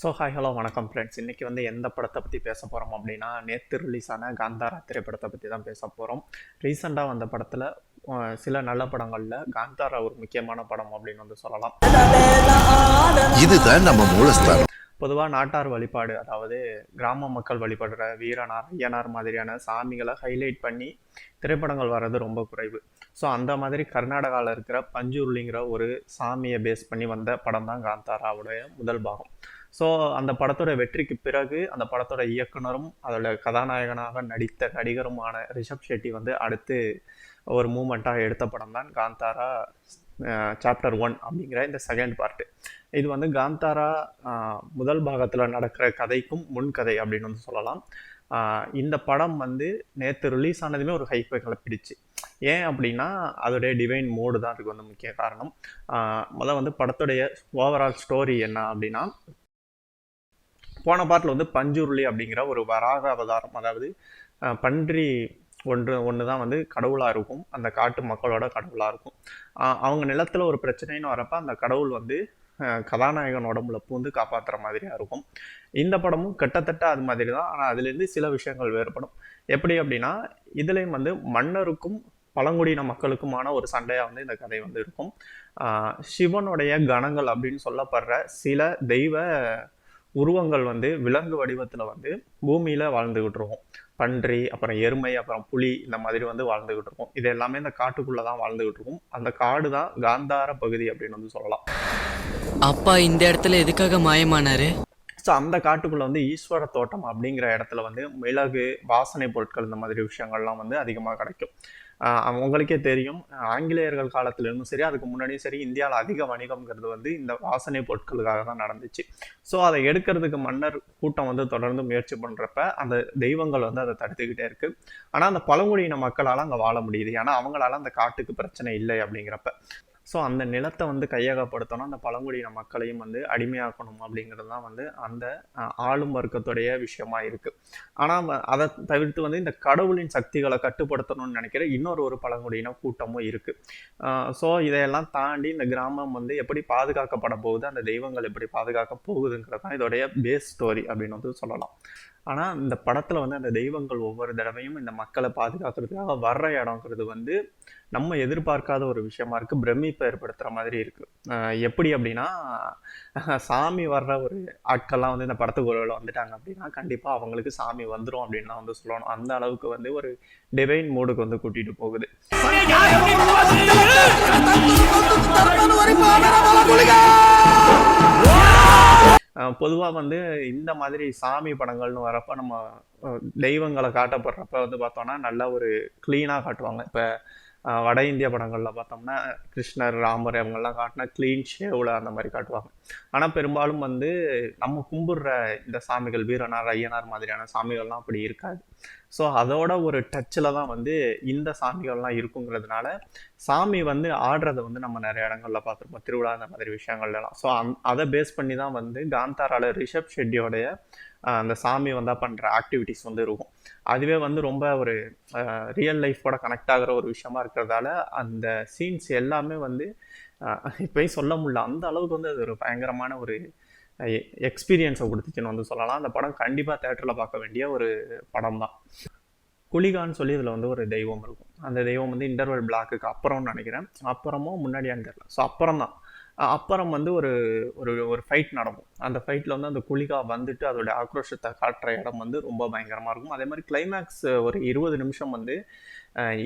So hi hello வணக்கம் friends இன்றைக்கி வந்து எந்த படத்தை பற்றி பேச போகிறோம் அப்படின்னா நேற்று ரிலீஸ் ஆன காந்தாரா திரைப்படத்தை பற்றி தான் பேச போகிறோம் ரீசெண்டாக வந்த படத்தில் சில நல்ல படங்களில் காந்தாரா ஒரு முக்கியமான படம் அப்படின்னு வந்து சொல்லலாம். இதுதான் நம்ம மூலஸ்தானம். பொதுவாக நாட்டார் வழிபாடு அதாவது கிராம மக்கள் வழிபடுற வீரனார் ஐயனார் மாதிரியான சாமிகளை ஹைலைட் பண்ணி திரைப்படங்கள் வர்றது ரொம்ப குறைவு. ஸோ அந்த மாதிரி கர்நாடகாவில் இருக்கிற பஞ்சுருளிங்கிற ஒரு சாமியை பேஸ் பண்ணி வந்த படம் தான் காந்தாராவுடைய முதல் பாகம். ஸோ அந்த படத்தோட வெற்றிக்கு பிறகு அந்த படத்தோட இயக்குனரும் அதோட கதாநாயகனாக நடித்த நடிகருமான ரிஷப் ஷெட்டி வந்து அடுத்து ஒரு மூமெண்ட்டாக எடுத்த படம் தான் காந்தாரா சாப்டர் ஒன் அப்படிங்கிற இந்த செகண்ட் பார்ட்டு இது வந்து காந்தாரா முதல் பாகத்தில் நடக்கிற கதைக்கும் முன்கதை அப்படின்னு வந்து சொல்லலாம். இந்த படம் வந்து நேற்று ரிலீஸ் ஆனதுமே ஒரு ஹைப்பை கிளப்பிடுச்சு ஏன் அப்படின்னா அதோடைய டிவைன் மோடு தான் அதுக்கு வந்து முக்கிய காரணம். முதல் முதல்ல வந்து படத்துடைய ஓவரால் ஸ்டோரி என்ன அப்படின்னா போன பாட்டில் வந்து பஞ்சுருளி அப்படிங்கிற ஒரு வராக அவதாரம் அதாவது பன்றி ஒன்று ஒன்று தான் வந்து கடவுளாக இருக்கும். அந்த காட்டு மக்களோட கடவுளாக இருக்கும். அவங்க நிலத்தில் ஒரு பிரச்சனைன்னு வரப்ப அந்த கடவுள் வந்து கதாநாயகன் உடம்புல பூந்து காப்பாற்றுற மாதிரியாக இருக்கும். இந்த படமும் கிட்டத்தட்ட அது மாதிரி தான் ஆனால் அதுலேருந்து சில விஷயங்கள் வேறுபடும். எப்படி அப்படின்னா இதுலேயும் வந்து மன்னருக்கும் பழங்குடியின மக்களுக்குமான ஒரு சண்டையாக வந்து இந்த கதை வந்து இருக்கும். சிவனுடைய கணங்கள் அப்படின்னு சொல்லப்படுற சில தெய்வ உருவங்கள் வந்து விலங்கு வடிவத்தில் வந்து பூமியில் வாழ்ந்துக்கிட்டு இருக்கும் பன்றி அப்புறம் எருமை அப்புறம் புலி இந்த மாதிரி வந்து வாழ்ந்துக்கிட்டு இருக்கும் இது எல்லாமே இந்த காட்டுக்குள்ளே தான் வாழ்ந்துக்கிட்டு இருக்கும் அந்த காடு தான் காந்தார பகுதி அப்படின்னு வந்து சொல்லலாம். அப்பா இந்த இடத்துல எதுக்காக மாயமானாரு? ஸோ அந்த காட்டுக்குள்ளே வந்து ஈஸ்வர தோட்டம் அப்படிங்கிற இடத்துல வந்து மிளகு வாசனை பொருட்கள் இந்த மாதிரி விஷயங்கள்லாம் வந்து அதிகமாக கிடைக்கும். உங்களுக்கே தெரியும். ஆங்கிலேயர்கள் காலத்திலிருந்தும் சரி அதுக்கு முன்னாடியும் சரி இந்தியாவில் அதிக வணிகம்ங்கிறது வந்து இந்த வாசனை பொருட்களுக்காக தான் நடந்துச்சு. ஸோ அதை எடுக்கிறதுக்கு மன்னர் கூட்டம் வந்து தொடர்ந்து முயற்சி பண்ணுறப்ப அந்த தெய்வங்கள் வந்து அதை தடுத்துக்கிட்டே இருக்கு. ஆனால் அந்த பழங்குடியின மக்களால் அங்கே வாழ முடியுது. ஏன்னா அவங்களால அந்த காட்டுக்கு பிரச்சனை இல்லை அப்படிங்கிறப்ப. ஸோ அந்த நிலத்தை வந்து கையகப்படுத்தணும். அந்த பழங்குடியின மக்களையும் வந்து அடிமையாக்கணும் அப்படிங்கிறது தான் வந்து அந்த ஆளும் வர்க்கத்துடைய விஷயமா இருக்கு. ஆனால் அதை தவிர்த்து வந்து இந்த கடவுளின் சக்திகளை கட்டுப்படுத்தணும்னு நினைக்கிற இன்னொரு ஒரு பழங்குடியின கூட்டமும் இருக்கு. ஸோ இதையெல்லாம் தாண்டி இந்த கிராமம் வந்து எப்படி பாதுகாக்கப்பட போகுது அந்த தெய்வங்கள் எப்படி பாதுகாக்க போகுதுங்கிறது தான் இதோடைய பேஸ் ஸ்டோரி அப்படின்னு வந்து சொல்லலாம். ஆனால் இந்த படத்தில் வந்து அந்த தெய்வங்கள் ஒவ்வொரு தடவையும் இந்த மக்களை பாதுகாக்கிறதுக்காக வர்ற இடங்கிறது வந்து நம்ம எதிர்பார்க்காத ஒரு விஷயமா இருக்கு. பாதிப்பை ஏற்படுத்துகிற மாதிரி இருக்கு. எப்படி அப்படின்னா சாமி வர்ற ஒரு ஆட்கள்லாம் வந்து இந்த படத்துக்கு ஒரு வந்துட்டாங்க அப்படின்னா கண்டிப்பாக அவங்களுக்கு சாமி வந்துடும் அப்படின்லாம் வந்து சொல்லணும். அந்த அளவுக்கு வந்து ஒரு டிவைன் மூடுக்கு வந்து கூட்டிட்டு போகுது. பொதுவாக வந்து இந்த மாதிரி சாமி படங்கள்னு வரப்ப நம்ம தெய்வங்களை காட்டப்படுறப்ப வந்து பார்த்தோன்னா நல்ல ஒரு க்ளீனாக காட்டுவாங்க. இப்போ வட இந்திய படங்களில் பார்த்தோம்னா கிருஷ்ணர் ராமர் இவங்கெல்லாம் காட்டினா க்ளீன் ஷேவில் அந்த மாதிரி காட்டுவாங்க. ஆனால் பெரும்பாலும் வந்து நம்ம கும்பிடுற இந்த சாமிகள் வீரனார் ஐயனார் மாதிரியான சாமிகள்லாம் அப்படி இருக்காது. ஸோ அதோட ஒரு டச்சில் தான் வந்து இந்த சாமிகள்லாம் இருக்குங்கிறதுனால சாமி வந்து ஆடுறதை வந்து நம்ம நிறைய இடங்கள்ல பார்த்துருப்போம். திருவிழா அந்த மாதிரி விஷயங்கள்லாம் ஸோ அந் அதை பேஸ் பண்ணி தான் வந்து காந்தாரால ரிஷப் ஷெட்டியோடைய அந்த சாமி வந்தால் பண்ணுற ஆக்டிவிட்டிஸ் வந்து இருக்கும். அதுவே வந்து ரொம்ப ஒரு ரியல் லைஃப்போட கனெக்ட் ஆகிற ஒரு விஷயமா இருக்கிறதால அந்த சீன்ஸ் எல்லாமே வந்து இப்போயும் சொல்ல முடியல. அந்த அளவுக்கு வந்து அது ஒரு பயங்கரமான ஒரு எக்ஸ்பீரியன்ஸை கொடுத்துச்சுன்னு வந்து சொல்லலாம். அந்த படம் கண்டிப்பாக தேட்டரில் பார்க்க வேண்டிய ஒரு படம் தான். குளிகான்னு சொல்லி இதில் வந்து ஒரு தெய்வம் இருக்கும். அந்த தெய்வம் வந்து இன்டர்வல் பிளாக்குக்கு அப்புறம்னு நினைக்கிறேன். அப்புறமும் முன்னாடியான்னு தெரியல. ஸோ அப்புறம் தான் அப்புறம் வந்து ஒரு ஒரு ஒரு ஃபைட் நடக்கும். அந்த ஃபைட்டில் வந்து அந்த குளிகா வந்துட்டு அதோட ஆக்ரோஷத்தை காட்டுற இடம் வந்து ரொம்ப பயங்கரமாக இருக்கும். அதே மாதிரி கிளைமேக்ஸ் ஒரு இருபது நிமிஷம் வந்து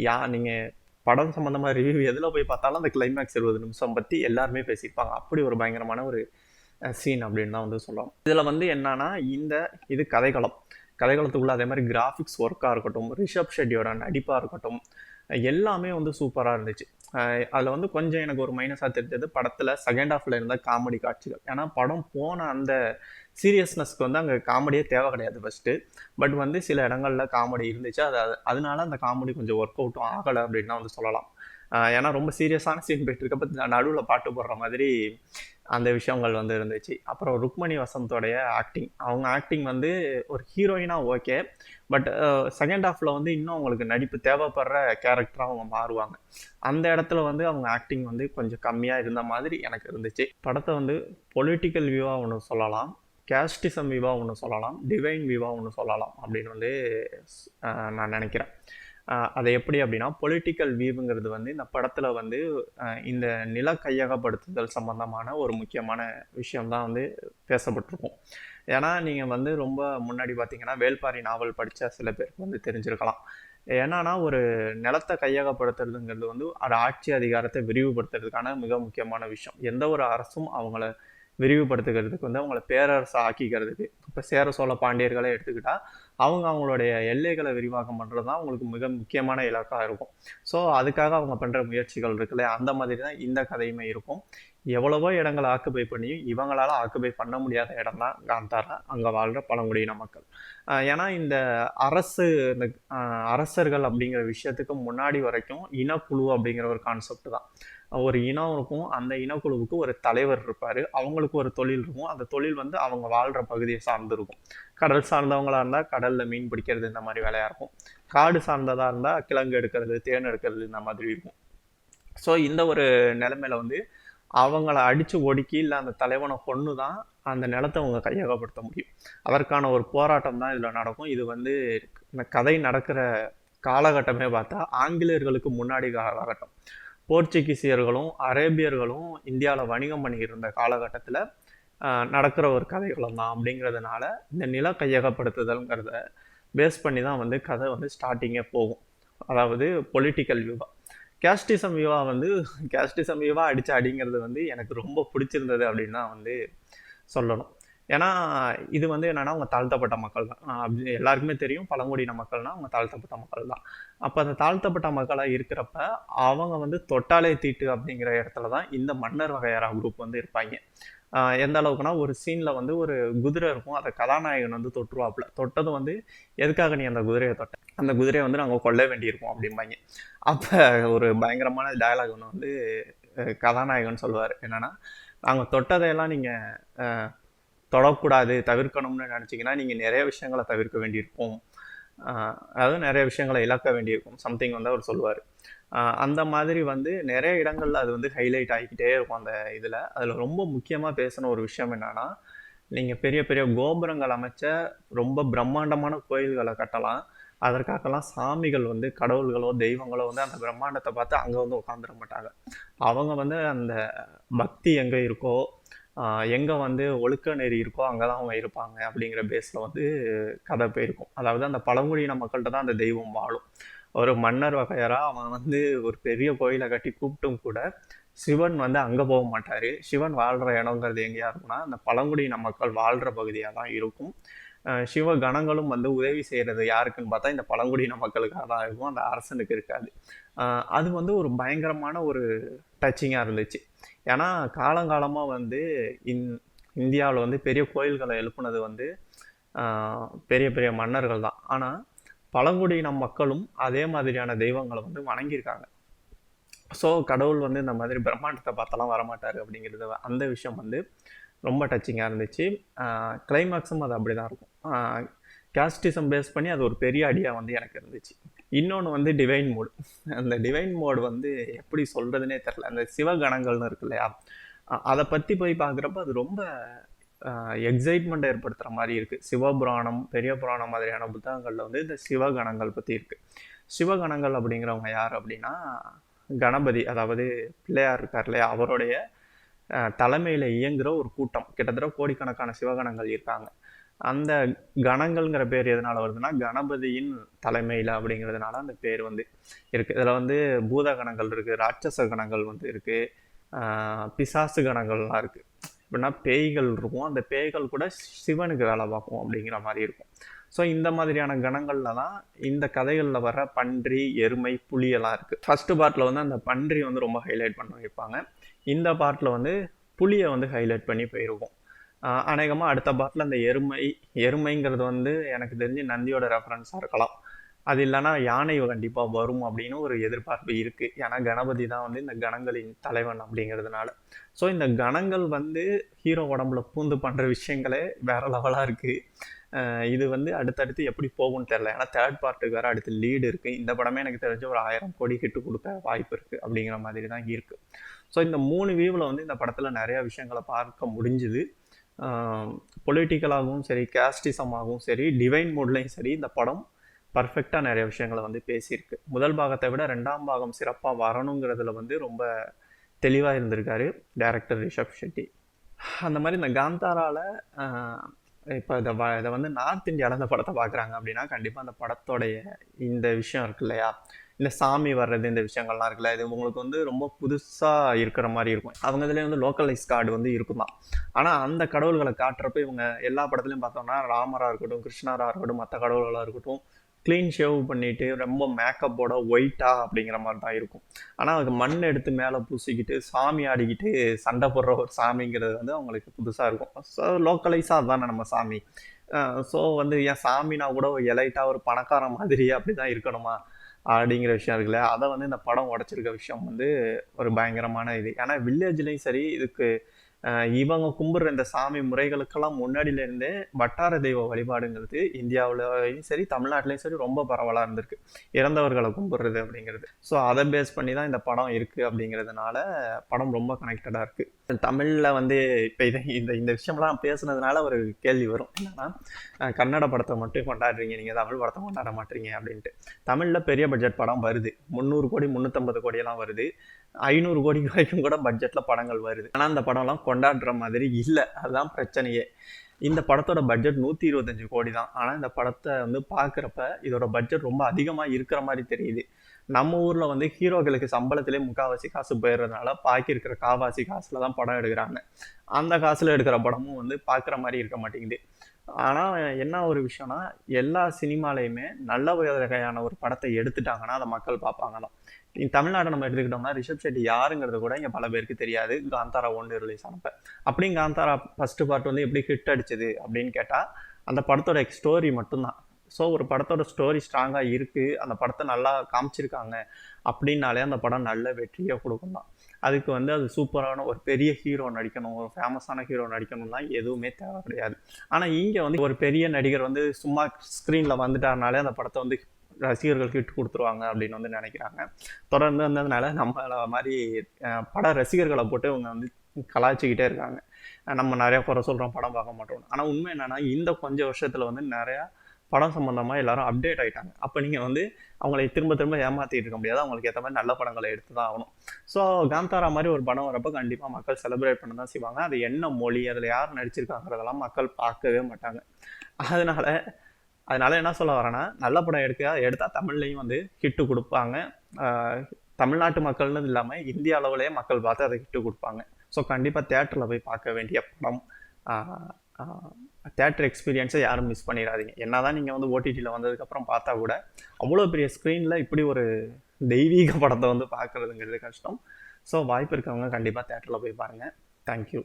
யா நீங்கள் படம் சம்மந்தமாக ரிவ்யூ எதில் போய் பார்த்தாலும் அந்த கிளைமேக்ஸ் இருபது நிமிஷம் பற்றி எல்லாருமே பேசியிருப்பாங்க. அப்படி ஒரு பயங்கரமான ஒரு சீன் அப்படின்னு தான் வந்து சொல்லலாம். இதில் வந்து என்னன்னா இந்த இது கதைக்களம். கதைக்களத்துக்குள்ளே அதே மாதிரி கிராஃபிக்ஸ் ஒர்க்காக இருக்கட்டும் ரிஷப் ஷெட்டியோட நடிப்பாக இருக்கட்டும் எல்லாமே வந்து சூப்பராக இருந்துச்சு. அதில் வந்து கொஞ்சம் எனக்கு ஒரு மைனஸாக தெரிஞ்சது. படத்தில் செகண்ட் ஹாஃப்ல இருந்த காமெடி காட்சிகள். ஏன்னா படம் போன அந்த சீரியஸ்னஸ்க்கு வந்து அங்கே காமெடியே தேவை கிடையாது ஃபஸ்ட்டு பட் வந்து சில இடங்களில் காமெடி இருந்துச்சு. அது அதனால அந்த காமெடி கொஞ்சம் ஒர்க் அவுட்டும் ஆகலை அப்படின்னு தான் வந்து சொல்லலாம். ஏன்னா ரொம்ப சீரியஸான சீன் போயிட்டு இருக்கப்ப நடுவில் பாட்டு போடுற மாதிரி அந்த விஷயங்கள் வந்து இருந்துச்சு. அப்புறம் ருக்மணி வசந்தோடைய ஆக்டிங் அவங்க ஆக்டிங் வந்து ஒரு ஹீரோயினாக ஓகே பட் செகண்ட் ஹாஃப்ல வந்து இன்னும் அவங்களுக்கு நடிப்பு தேவைப்படுற கேரக்டராக அவங்க மாறுவாங்க. அந்த இடத்துல வந்து அவங்க ஆக்டிங் வந்து கொஞ்சம் கம்மியாக இருந்த மாதிரி எனக்கு இருந்துச்சு. படத்தை வந்து பொலிட்டிக்கல் வியூவாக ஒன்று சொல்லலாம். கேஸ்டிசம் வியூவாக ஒன்று சொல்லலாம். டிவைன் வியூவாக ஒன்று சொல்லலாம் அப்படின்னு வந்து நான் நினைக்கிறேன். அதை எப்படி அப்படின்னா பொலிட்டிக்கல் வியூங்கிறது வந்து இந்த படத்தில் வந்து இந்த நில கையகப்படுத்துதல் சம்பந்தமான ஒரு முக்கியமான விஷயம் தான் வந்து பேசப்பட்டிருக்கும். ஏன்னா நீங்கள் வந்து ரொம்ப முன்னாடி பார்த்தீங்கன்னா வேல்பாரி நாவல் படித்த சில பேருக்கு வந்து தெரிஞ்சிருக்கலாம். ஏன்னா ஒரு நிலத்தை கையகப்படுத்துறதுங்கிறது வந்து அது ஆட்சி அதிகாரத்தை விரிவுபடுத்துறதுக்கான மிக முக்கியமான விஷயம். எந்த ஒரு அரசும் அவங்கள விரிவுபடுத்துகிறதுக்கு வந்து அவங்கள பேரரசு ஆக்கிக்கிறதுக்கு. இப்போ சேர சோழ பாண்டியர்களை எடுத்துக்கிட்டா அவங்க அவங்களுடைய எல்லைகளை விரிவாக்கம் பண்ணுறது தான் அவங்களுக்கு மிக முக்கியமான இலக்காக இருக்கும். ஸோ அதுக்காக அவங்க பண்ணுற முயற்சிகள் இருக்குல்ல அந்த மாதிரி தான் இந்த கதையுமே இருக்கும். எவ்வளவோ இடங்களை ஆக்குபை பண்ணியும் இவங்களால் ஆக்குபை பண்ண முடியாத இடம் தான் காந்தாரா. அங்கே வாழ்கிற பழங்குடியின மக்கள். ஏன்னா இந்த அரசு இந்த அரசர்கள் அப்படிங்கிற விஷயத்துக்கு முன்னாடி வரைக்கும் இனக்குழு அப்படிங்கிற ஒரு கான்செப்ட் தான். ஒரு இனம் இருக்கும் அந்த இனக்குழுவுக்கு ஒரு தலைவர் இருப்பார். அவங்களுக்கு ஒரு தொழில் இருக்கும். அந்த தொழில் வந்து அவங்க வாழ்கிற பகுதியை சார்ந்து இருக்கும். கடல் சார்ந்தவங்களாக இருந்தால் கடலில் மீன் பிடிக்கிறது இந்த மாதிரி வேலையாக இருக்கும். காடு சார்ந்ததாக இருந்தால் கிழங்கு எடுக்கிறது தேன் எடுக்கிறது இந்த மாதிரி இருக்கும். ஸோ இந்த ஒரு நிலைமையில வந்து அவங்கள அடித்து ஒடுக்கி இல்லை அந்த தலைவனை கொண்டு தான் அந்த நிலத்தை அவங்க கையகப்படுத்த முடியும். அதற்கான ஒரு போராட்டம் தான் இதில் நடக்கும். இது வந்து இந்த கதை நடக்கிற காலகட்டமே பார்த்தா ஆங்கிலேயர்களுக்கு முன்னாடி காலகட்டம். போர்ச்சுகீசியர்களும் அரேபியர்களும் இந்தியாவில் வணிகம் பண்ணிக்கிட்டு காலகட்டத்தில் நடக்கிற ஒரு கதைகளும் தான் அப்படிங்கிறதுனால இந்த நில கையகப்படுத்துதல்ங்கிறத பேஸ் பண்ணி தான் வந்து கதை வந்து ஸ்டார்டிங்கே போகும். அதாவது பொலிட்டிக்கல் வியூவாக கேஸ்டிசம் விவா வந்து கேஸ்டிசம் விவா அடித்த அடிங்கிறது வந்து எனக்கு ரொம்ப பிடிச்சிருந்தது அப்படின்னு தான் வந்து சொல்லணும். ஏன்னா இது வந்து என்னென்னா அவங்க தாழ்த்தப்பட்ட மக்கள் தான். எல்லாருக்குமே தெரியும் பழங்குடியின மக்கள்னால் அவங்க தாழ்த்தப்பட்ட மக்கள் தான். அப்போ அந்த தாழ்த்தப்பட்ட மக்களாக இருக்கிறப்ப அவங்க வந்து தொட்டாலே தீட்டு அப்படிங்கிற இடத்துல தான் இந்த மன்னர் வகையாரா குரூப் வந்து இருப்பாங்க. எந்த அளவுக்குனா ஒரு சீனில் வந்து ஒரு குதிரை இருக்கும். அதை கதாநாயகன் வந்து தொட்டுருவாப்புல. தொட்டது வந்து எதுக்காக நீ அந்த குதிரையை தொட்ட? அந்த குதிரையை வந்து நாங்கள் கொல்ல வேண்டியிருக்கோம் அப்படிம்பாங்க. அப்போ ஒரு பயங்கரமான டயலாக் ஒன்று வந்து கதாநாயகன் சொல்லுவார். என்னென்னா நாங்கள் தொட்டதையெல்லாம் நீங்கள் தொடக்கூடாது தவிர்க்கணும்னு நினச்சிங்கன்னா நீங்கள் நிறைய விஷயங்களை தவிர்க்க வேண்டியிருக்கும். அதாவது நிறைய விஷயங்களை இழக்க வேண்டியிருக்கும் சம்திங் வந்து அவர் சொல்லுவார். அந்த மாதிரி வந்து நிறைய இடங்களில் அது வந்து ஹைலைட் ஆகிக்கிட்டே இருக்கும் அந்த இதில். அதில் ரொம்ப முக்கியமாக பேசின ஒரு விஷயம் என்னென்னா நீங்கள் பெரிய பெரிய கோபுரங்கள் அமைச்ச ரொம்ப பிரம்மாண்டமான கோயில்களை கட்டலாம். அதற்காகலாம் சாமிகள் வந்து கடவுள்களோ தெய்வங்களோ வந்து அந்த பிரம்மாண்டத்தை பார்த்து அங்கே வந்து உட்காந்துட மாட்டாங்க. அவங்க வந்து அந்த பக்தி எங்கே இருக்கோ எங்கே வந்து ஒழுக்க நெறி இருக்கோ அங்கே தான் அவங்க இருப்பாங்க அப்படிங்கிற பேஸில் வந்து கதை போயிருக்கும். அதாவது அந்த பழங்குடியின மக்கள்கிட்ட தான் அந்த தெய்வம் வாழும். ஒரு மன்னர் வகையராக அவன் வந்து ஒரு பெரிய கோயிலை கட்டி கூப்பிட்டும் கூட சிவன் வந்து அங்கே போக மாட்டார். சிவன் வாழ்கிற இடங்கிறது எங்கேயா இருக்கும்னா அந்த பழங்குடியின மக்கள் வாழ்கிற பகுதியாக தான் இருக்கும். சிவ கணங்களும் வந்து உதவி செய்கிறது யாருக்குன்னு பார்த்தா இந்த பழங்குடியின மக்களுக்காக தான் இருக்கும். அந்த அரசனுக்கு இருக்காது. அது வந்து ஒரு பயங்கரமான ஒரு டச்சிங்காக இருந்துச்சு. ஏன்னா காலங்காலமாக வந்து இந் இந்தியாவில் வந்து பெரிய கோயில்களை எழுப்புனது வந்து பெரிய பெரிய மன்னர்கள் தான். ஆனால் பழங்குடியின மக்களும் அதே மாதிரியான தெய்வங்களை வந்து வணங்கியிருக்காங்க. ஸோ கடவுள் வந்து இந்த மாதிரி பிரம்மாண்டத்தை பார்த்தெல்லாம் வரமாட்டார் அப்படிங்கிறது அந்த விஷயம் வந்து ரொம்ப டச்சிங்காக இருந்துச்சு. கிளைமேக்ஸும் அது அப்படி தான் இருக்கும் கேஸ்டிசம் பேஸ் பண்ணி அது ஒரு பெரிய அடியாக வந்து எனக்கு இருந்துச்சு. இன்னொன்று வந்து டிவைன் மோடு அந்த டிவைன் மோடு வந்து எப்படி சொல்கிறதுனே தெரில அந்த சிவகணங்கள்னு இருக்கு இல்லையா? அதை பற்றி போய் பார்க்குறப்ப அது ரொம்ப எக்ஸைட்மெண்ட் ஏற்படுத்துகிற மாதிரி இருக்குது சிவபுராணம் பெரிய புராணம் மாதிரியான புத்தகங்களில் வந்து இந்த சிவகணங்கள் பற்றி இருக்குது சிவகணங்கள் அப்படிங்கிறவங்க யார் அப்படின்னா கணபதி அதாவது பிள்ளையார் இருக்கார் இல்லையா? அவருடைய தலைமையில் இயங்குகிற ஒரு கூட்டம். கிட்டத்தட்ட கோடிக்கணக்கான சிவகணங்கள் இருக்காங்க. அந்த கணங்கள்ங்கிற பேர் எதனால் வருதுன்னா கணபதியின் தலைமையில் அப்படிங்கிறதுனால அந்த பேர் வந்து இருக்குது இதில் வந்து பூத கணங்கள் இருக்குது ராட்சச கணங்கள் வந்து இருக்குது பிசாசு கணங்கள்லாம் இருக்குது எப்படின்னா பேய்கள் இருக்கும். அந்த பேய்கள் கூட சிவனுக்கு வேலை பார்க்கும் அப்படிங்கிற மாதிரி இருக்கும். ஸோ இந்த மாதிரியான கணங்கள்ல தான் இந்த கதைகளில் வர பன்றி எருமை புலியெல்லாம் இருக்குது ஃபஸ்ட்டு பார்ட்டில் வந்து அந்த பன்றி வந்து ரொம்ப ஹைலைட் பண்ண வைப்பாங்க. இந்த பார்ட்டில் வந்து புலியை வந்து ஹைலைட் பண்ணி போயிருக்கும். அநேகமாக அடுத்த பார்ட்டில் அந்த எருமை எருமைங்கிறது வந்து எனக்கு தெரிஞ்சு நந்தியோட ரெஃபரன்ஸாக இருக்கலாம். அது இல்லைன்னா யானை கண்டிப்பாக வரும் அப்படின்னு ஒரு எதிர்பார்ப்பு இருக்குது ஏன்னா கணபதி தான் வந்து இந்த கணங்களின் தலைவன் அப்படிங்கிறதுனால. ஸோ இந்த கணங்கள் வந்து ஹீரோ உடம்புல பூந்து பண்ணுற விஷயங்களே வேற லெவலாக இருக்குது இது வந்து அடுத்தடுத்து எப்படி போகும்னு தெரில ஏன்னா தேர்ட் பார்ட்டுக்கு வேறு அடுத்து லீடு இருக்குது இந்த படமே எனக்கு தெரிஞ்ச ஒரு ஆயிரம் கோடி ஹிட்டு கொடுக்க வாய்ப்பு இருக்குது அப்படிங்கிற மாதிரி தான் இருக்குது ஸோ இந்த மூணு வியூவில் வந்து இந்த படத்தில் நிறையா விஷயங்களை பார்க்க முடிஞ்சுது. பொலிட்டிக்கலாகவும் சரி கேஸ்டிசமாகவும் சரி டிவைன் மூட்லேயும் சரி இந்த படம் பர்ஃபெக்டாக நிறைய விஷயங்களை வந்து பேசியிருக்கு. முதல் பாகத்தை விட ரெண்டாம் பாகம் சிறப்பாக வரணுங்கிறதுல வந்து ரொம்ப தெளிவாக இருந்திருக்காரு டைரக்டர் ரிஷப் ஷெட்டி. அந்த மாதிரி இந்த காந்தாரால இப்போ இதை வ இதை வந்து நார்த் இந்தியாவில் இந்த படத்தை பார்க்குறாங்க அப்படின்னா கண்டிப்பாக அந்த படத்தோடைய இந்த விஷயம் இருக்கு இல்லையா? இந்த சாமி வர்றது இந்த விஷயங்கள்லாம் இருக்குல்ல இது உங்களுக்கு வந்து ரொம்ப புதுசாக இருக்கிற மாதிரி இருக்கும். அவங்க இதுலேயே வந்து லோக்கலைஸ் கார்டு வந்து இருக்கும் தான். ஆனால் அந்த கடவுள்களை காட்டுறப்ப இவங்க எல்லா படத்துலையும் பார்த்தோம்னா ராமராக இருக்கட்டும் கிருஷ்ணராக இருக்கட்டும் மற்ற கடவுள்களாக இருக்கட்டும் க்ளீன் ஷேவ் பண்ணிட்டு ரொம்ப மேக்கப்போட ஒயிட்டா அப்படிங்கிற மாதிரி தான் இருக்கும். ஆனால் அதுக்கு மண் எடுத்து மேலே பூசிக்கிட்டு சாமி ஆடிக்கிட்டு சண்டை போடுற ஒரு சாமிங்கிறது வந்து அவங்களுக்கு புதுசாக இருக்கும். ஸோ லோக்கலைஸாக தானே நம்ம சாமி. ஸோ வந்து ஏன் சாமினா கூட ஒரு எலைட்டாக ஒரு பணக்கார மாதிரி அப்படி தான் இருக்கணுமா? அப்படிங்கிற விஷயம் இருக்குல்ல. அதை வந்து இந்த படம் உடைச்சிருக்க விஷயம் வந்து ஒரு பயங்கரமான இது. ஏன்னா வில்லேஜ்லேயும் சரி இதுக்கு இவங்க கும்பிடுற இந்த சாமி முறைகளுக்கெல்லாம் முன்னாடியில இருந்தே வட்டார தெய்வ வழிபாடுங்கிறது இந்தியாவிலையும் சரி தமிழ்நாட்டிலையும் சரி ரொம்ப பரவலாக இருந்திருக்கு. இறந்தவர்களை கும்பிடுறது அப்படிங்கிறது. ஸோ அதை பேஸ் பண்ணி தான் இந்த படம் இருக்குது அப்படிங்கிறதுனால படம் ரொம்ப கனெக்டடாக இருக்குது தமிழில் வந்து இப்போ இதை இந்த இந்த விஷயம்லாம் பேசுனதுனால ஒரு கேள்வி வரும். என்னன்னா கன்னட படத்தை மட்டும் கொண்டாடுறீங்க நீங்கள் தமிழ் படத்தை கொண்டாட மாட்டீங்க அப்படின்ட்டு. தமிழில் பெரிய பட்ஜெட் படம் வருது. முந்நூறு கோடி முந்நூற்றம்பது கோடியெல்லாம் வருது. ஐநூறு கோடி வரைக்கும் கூட பட்ஜெட்டில் படங்கள் வருது. ஆனால் அந்த படம்லாம் கொண்டாடுற மாதிரி இல்லை. அதுதான் பிரச்சனையே. இந்த படத்தோட பட்ஜெட் நூற்றி இருபத்தஞ்சு கோடி தான். ஆனால் இந்த படத்தை வந்து பார்க்குறப்ப இதோட பட்ஜெட் ரொம்ப அதிகமாக இருக்கிற மாதிரி தெரியுது. நம்ம ஊரில் வந்து ஹீரோக்களுக்கு சம்பளத்திலே முக்கால்வாசி காசு போயிடுறதுனால பாக்கி இருக்கிற காவாசி காசில் தான் படம் எடுக்கிறாங்க. அந்த காசில் எடுக்கிற படமும் வந்து பார்க்குற மாதிரி இருக்க மாட்டேங்குது. ஆனால் என்ன ஒரு விஷயம்னா எல்லா சினிமாலையுமே நல்ல வகையான ஒரு படத்தை எடுத்துட்டாங்கன்னா அதை மக்கள் பார்ப்பாங்க தான் தமிழ்நாட்டை நம்ம எடுத்துக்கிட்டோம்னா ரிஷப் ஷெட்டி யாருங்கிறது கூட இங்கே பல பேருக்கு தெரியாது. காந்தாரா ஒன்று ரிலீஸ் ஆனப்ப. அப்படியும் காந்தாரா ஃபஸ்ட்டு பார்ட் வந்து எப்படி ஹிட் அடிச்சது அப்படின்னு கேட்டால் அந்த படத்தோட ஸ்டோரி மட்டும்தான். ஸோ ஒரு படத்தோட ஸ்டோரி ஸ்ட்ராங்காக இருக்குது அந்த படத்தை நல்லா காமிச்சிருக்காங்க. அப்படின்னாலே அந்த படம் நல்ல வெற்றியை கொடுக்கும் தான் அதுக்கு வந்து அது சூப்பரான ஒரு பெரிய ஹீரோ நடிக்கணும் ஒரு ஃபேமஸான ஹீரோ நடிக்கணும்லாம் எதுவுமே தேவை கிடையாது. ஆனால் இங்கே வந்து ஒரு பெரிய நடிகர் வந்து சும்மா ஸ்க்ரீனில் வந்துட்டாருனாலே அந்த படத்தை வந்து ரசிகர்கள் ஹிட் கொடுத்துருவாங்க அப்படின்னு வந்து நினைக்கிறாங்க. தொடர்ந்து வந்ததுனால நம்மள மாதிரி பட ரசிகர்களை போட்டு இவங்க வந்து கலாய்ச்சிக்கிட்டே இருக்காங்க. நம்ம நிறையா குறை சொல்கிறோம் படம் பார்க்க மாட்டோம் ஆனால் உண்மை என்னன்னா இந்த கொஞ்சம் வருஷத்தில் வந்து நிறையா படம் சம்மந்தமாக எல்லாரும் அப்டேட் ஆகிட்டாங்க அப்போ நீங்கள் வந்து அவங்களை திரும்ப திரும்ப ஏமாற்றிட்டு இருக்க முடியாது. அவங்களுக்கு ஏற்ற மாதிரி நல்ல படங்களை எடுத்து தான் ஆகணும். ஸோ காந்தாரா மாதிரி ஒரு படம் வரப்போ கண்டிப்பாக மக்கள் செலிப்ரேட் பண்ண தான் செய்வாங்க. அது என்ன மொழி அதில் யார் நடிச்சிருக்காங்கிறதெல்லாம் மக்கள் பார்க்கவே மாட்டாங்க. அதனால அதனால என்ன சொல்ல வரேன்னா நல்ல படம் எடுக்க எடுத்தால் தமிழ்லையும் வந்து ஹிட்டு கொடுப்பாங்க. தமிழ்நாட்டு மக்கள்னு இல்லாமல் இந்திய அளவுலேயே மக்கள் பார்த்து அதை ஹிட்டு கொடுப்பாங்க. ஸோ கண்டிப்பாக தேட்டரில் போய் பார்க்க வேண்டிய படம் தேட்டர் எக்ஸ்பீரியன்ஸை யாரும் மிஸ் பண்ணிடாதீங்க. என்ன தான் நீங்கள் வந்து ஓடிடியில் வந்ததுக்கப்புறம் பார்த்தா கூட அவ்வளோ பெரிய ஸ்க்ரீனில் இப்படி ஒரு தெய்வீக படத்தை வந்து பார்க்குறதுங்கிறது கஷ்டம். ஸோ வாய்ப்பு இருக்கவங்க கண்டிப்பாக தேட்டரில் போய் பாருங்கள் தேங்க்யூ